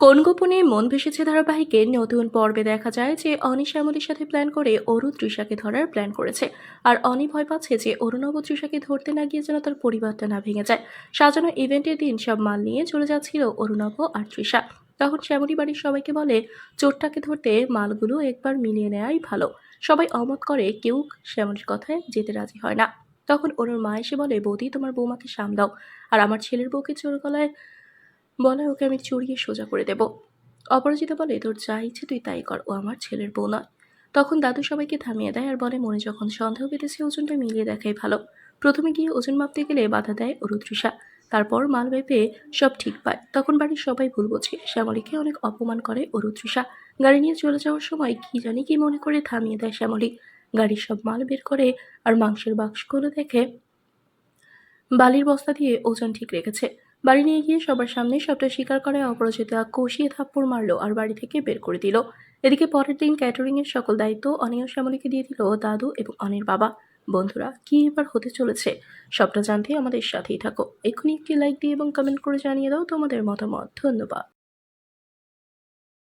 কোন গোপনে মন ভেসেছে ধারাবাহিকের নতুন পর্বে দেখা যায় যে অনি শ্যামলীর সাথে প্ল্যান করে অরু তৃষাকে ধরার প্ল্যান করেছে। আর অনি ভয় পাচ্ছে যে অরুণব তৃষাকে ধরতে না গিয়ে যেন তার পরিবারটা না ভেঙে যায়। সাজানো ইভেন্টের দিন সব মাল নিয়ে চলে যাচ্ছিল অরুণব আর তৃষা। তখন শ্যামলী বাড়ির সবাইকে বলে, চোরটাকে ধরতে মালগুলো একবার মিলিয়ে নেওয়াই ভালো। সবাই অমত করে, কেউ শ্যামলীর কথায় যেতে রাজি হয় না। তখন ওর মা এসে বলে, বৌদি, তোমার বৌমাকে সামলাও। আর আমার ছেলের বউকে চোর গলায় বলায় ওকে আমি চড়িয়ে সোজা করে দেব। অপরাজিতা বলে, তোর যা ইচ্ছে তুই তাই কর, ও আমার ছেলের বউ নয়। তখন দাদু সবাইকে থামিয়ে দেয় আর বলে, মনে যখন সন্দেহ পেতেছে ওজনটা মিলিয়ে দেখাই ভালো। প্রথমে গিয়ে ওজন মাপতে গেলে বাধা দেয় অরুতৃষা তারপর মাল মেপে সব ঠিক পায়। তখন বাড়ির সবাই ভুল বোঝে, শ্যামলীকে অনেক অপমান করে অরুতৃষা গাড়ি নিয়ে চলে যাওয়ার সময় কি জানি কি মনে করে থামিয়ে দেয় শ্যামলী। গাড়ির সব মাল বের করে আর মাংসের বাক্সগুলো দেখে বালির বস্তা দিয়ে ওজন ঠিক রেখেছে। বাড়ি নিয়ে গিয়ে সবার সামনে সবটা স্বীকার করে অপরাজিতা কষিয়ে থাপ্পড় মারলো আর বাড়ি থেকে বের করে দিল। এদিকে পরের দিন ক্যাটারিং এর সকল দায়িত্ব অনিয় শ্যামলীকে দিয়ে দিল দাদু এবং অনির বাবা। বন্ধুরা, কি এবার হতে চলেছে? সবটা জানতে আমাদের সাথেই থাকো। এক্ষুনি একটি লাইক দিয়ে এবং কমেন্ট করে জানিয়ে দাও তোমাদের মতামত। ধন্যবাদ।